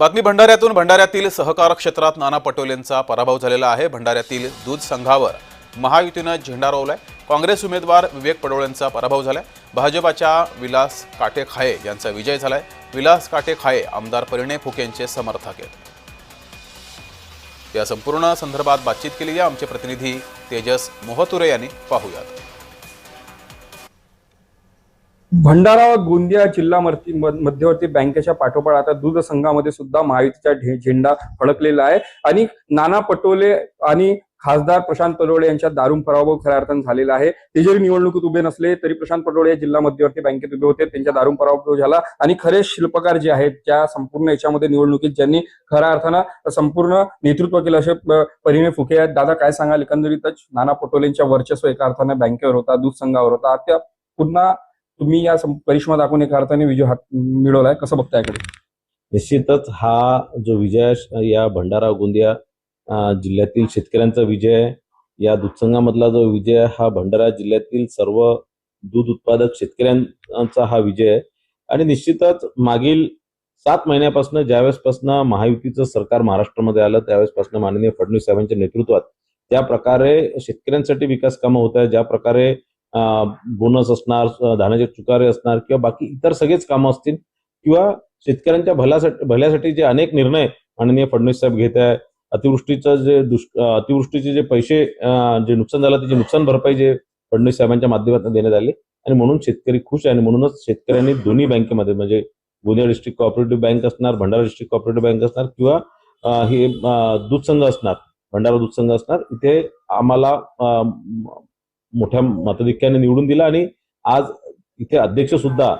बातमी भंडाऱ्यातून. भंडाऱ्यातील सहकार क्षेत्रात नाना पटोलेंचा पराभव झालेला आहे. भंडाऱ्यातील दूध संघावर महायुतीनं झेंडा रोवलाय. काँग्रेस उमेदवार विवेक पडोळेंचा पराभव झालाय. भाजपाच्या विलास काटे खाये यांचा विजय झालाय. विलास काटे खाये आमदार परिणय फुकेंचे समर्थक आहेत. या संपूर्ण संदर्भात बातचीत केली आहे आमचे प्रतिनिधी तेजस मोहतुरे यांनी. पाहूयात. भंडारा गोंदिया जिल्हा मध्यवर्ती बँकेच्या पाठोपाठ आता दूध संघामध्ये सुद्धा महायुतीचा झेंडा फडकलेला आहे. आणि नाना पटोले आणि खासदार प्रशांत पटोळे यांच्या दारुण पराभव खऱ्या अर्थानं झालेला आहे. ते जरी निवडणुकीत उभे नसले तरी प्रशांत पटोळे जिल्हा मध्यवर्ती बँकेत उभे होते. त्यांच्या दारुण पराभव झाला. आणि खरे शिल्पकार जे आहेत त्या संपूर्ण याच्यामध्ये निवडणुकीत ज्यांनी खऱ्या अर्थानं संपूर्ण नेतृत्व केलं असे परिणय फुके आहेत. दादा काय सांगाल? एकंदरीतच नाना पटोलेंच्या वर्चस्व एका अर्थानं बँकेवर होता दूध संघावर होता. त्या पुन्हा तुम्ही या सं- करिश्मा दाखवून एका अर्थाने विजय हात मिळवलाय. कसं बघताय याकडे? निश्चितच हा जो विजय या भंडारा गोंदिया जिल्ह्यातील शेतकऱ्यांचा विजय आहे या दूधसंघामधला जो विजय हा भंडारा जिल्ह्यातील सर्व दूध उत्पादक शेतकऱ्यांचा हा विजय आहे. आणि निश्चितच मागील सात महिन्यापासून ज्यावेळेसपासून महायुतीचं सरकार महाराष्ट्रामध्ये आलं त्यावेळेसपासून माननीय फडणवीस साहेबांच्या नेतृत्वात त्या प्रकारे शेतकऱ्यांसाठी विकास कामं होत आहे ज्या प्रकारे बोनस असणार धानाचे धान्याचे चुकारे असणार किंवा बाकी इतर सगळेच कामं असतील किंवा शेतकऱ्यांच्या भल्यासाठी भल्यासाठी जे अनेक निर्णय माननीय फडणवीस साहेब घेत आहे अतिवृष्टीचं जे दुष् अतिवृष्टीचे जे पैसे जे नुकसान झालं त्याची नुकसान भरपाई जे फडणवीस साहेबांच्या माध्यमातून देण्यात आली. आणि म्हणून शेतकरी खुश आहे आणि म्हणूनच शेतकऱ्यांनी दोन्ही बँकेमध्ये म्हणजे गोंदिया डिस्ट्रिक्ट कॉपरेटिव्ह बँक असणार भंडारा डिस्ट्रिक्ट कॉपरेटिव्ह बँक असणार किंवा हे दूध संघ असणार भंडारा दूध संघ असणार इथे आम्हाला मोठ्या मताधिक्याने निवडून दिला आणि आज इथे अध्यक्ष सुद्धा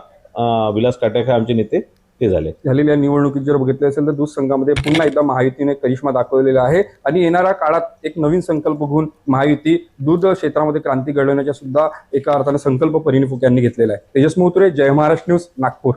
विलास काटेकर आमचे नेते ते झाले. झालेल्या निवडणुकीत जर बघितले असेल तर दूध संघामध्ये पुन्हा एकदा महायुतीने करिश्मा दाखवलेला आहे आणि येणाऱ्या काळात एक नवीन संकल्प घेऊन महायुती दूध क्षेत्रामध्ये क्रांती घडवण्याच्या सुद्धा एका अर्थाने संकल्प परिणी यांनी घेतलेला आहे. तेजस मोहतुरे जय महाराष्ट्र न्यूज नागपूर.